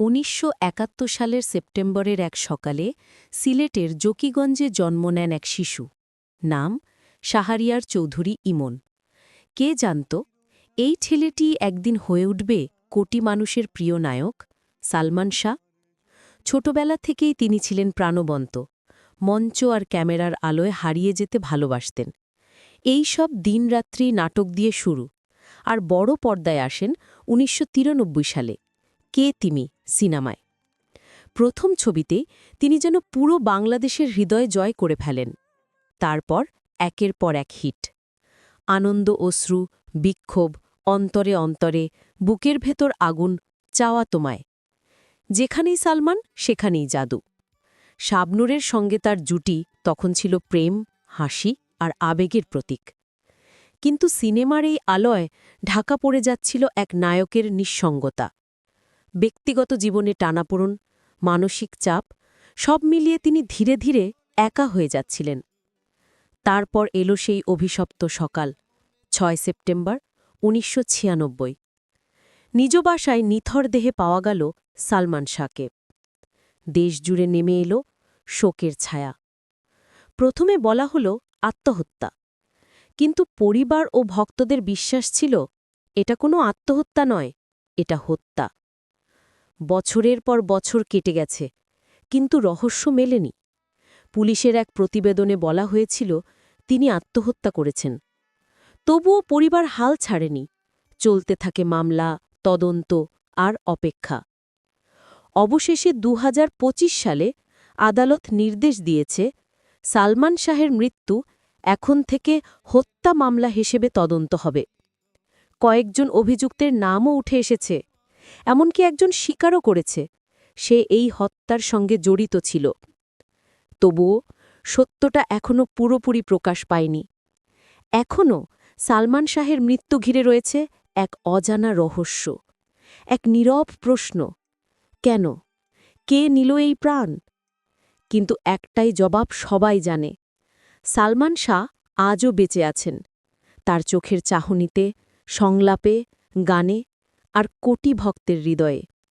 উনিশশো একাত্তর সালের সেপ্টেম্বরের এক সকালে সিলেটের জকিগঞ্জে জন্ম নেন এক শিশু। নাম শাহারিয়ার চৌধুরী ইমন। কে জানত, এই ছেলেটি একদিন হয়ে উঠবে কোটি মানুষের প্রিয় নায়ক সালমান শাহ। ছোটবেলা থেকেই তিনি ছিলেন প্রাণবন্ত, মঞ্চ আর ক্যামেরার আলোয় হারিয়ে যেতে ভালোবাসতেন। এই সব দিনরাত্রি নাটক দিয়ে শুরু, আর বড় পর্দায় আসেন উনিশশো তিরানব্বই সালে। কে তিমি সিনেমায়। প্রথম ছবিতে তিনি যেন পুরো বাংলাদেশের হৃদয় জয় করে ফেলেন। তারপর একের পর এক হিট। আনন্দ অশ্রু, বিক্ষোভ, অন্তরে অন্তরে, বুকের ভেতর আগুন, চাওয়া তোমায়। যেখানেই সালমান, সেখানেই জাদু। শাবনুরের সঙ্গে তার জুটি তখন ছিল প্রেম, হাসি আর আবেগের প্রতীক। কিন্তু সিনেমার এই আলয় ঢাকা পড়ে যাচ্ছিল এক নায়কের নিঃসঙ্গতা। ব্যক্তিগত জীবনে টানাপোড়ন, মানসিক চাপ, সব মিলিয়ে তিনি ধীরে ধীরে একা হয়ে যাচ্ছিলেন। তারপর এলো সেই অভিশপ্ত সকাল, ছয় সেপ্টেম্বর, উনিশশো নিজ বাসায় নিথর দেহে পাওয়া গেল সালমান শাহকে। দেশজুড়ে নেমে এলো শোকের ছায়া। প্রথমে বলা হল আত্মহত্যা। কিন্তু পরিবার ও ভক্তদের বিশ্বাস ছিল, এটা কোনো আত্মহত্যা নয়, এটা হত্যা। বছরের পর বছর কেটে গেছে, কিন্তু রহস্য মেলেনি। পুলিশের এক প্রতিবেদনে বলা হয়েছিল, তিনি আত্মহত্যা করেছেন। তবুও পরিবার হাল ছাড়েনি, চলতে থাকে মামলা, তদন্ত আর অপেক্ষা। অবশেষে দু হাজার পঁচিশ সালে আদালত নির্দেশ দিয়েছে, সালমান শাহের মৃত্যু এখন থেকে হত্যা মামলা হিসেবে তদন্ত হবে। কয়েকজন অভিযুক্তের নামও উঠে এসেছে। এমনকি একজন স্বীকারও করেছে। সে এই হত্যার সঙ্গে জড়িত ছিল। তবুও সত্যটা এখনও পুরোপুরি প্রকাশ পায়নি। এখনও সালমান শাহের মৃত্যু ঘিরে রয়েছে এক অজানা রহস্য, এক নীরব প্রশ্ন, কেন? কে নিল এই প্রাণ? কিন্তু একটাই জবাব সবাই জানে, সালমান শাহ আজও বেঁচে আছেন। তার চোখের চাহনিতে, সংলাপে, গানে আর কোটি ভক্তের হৃদয়ে।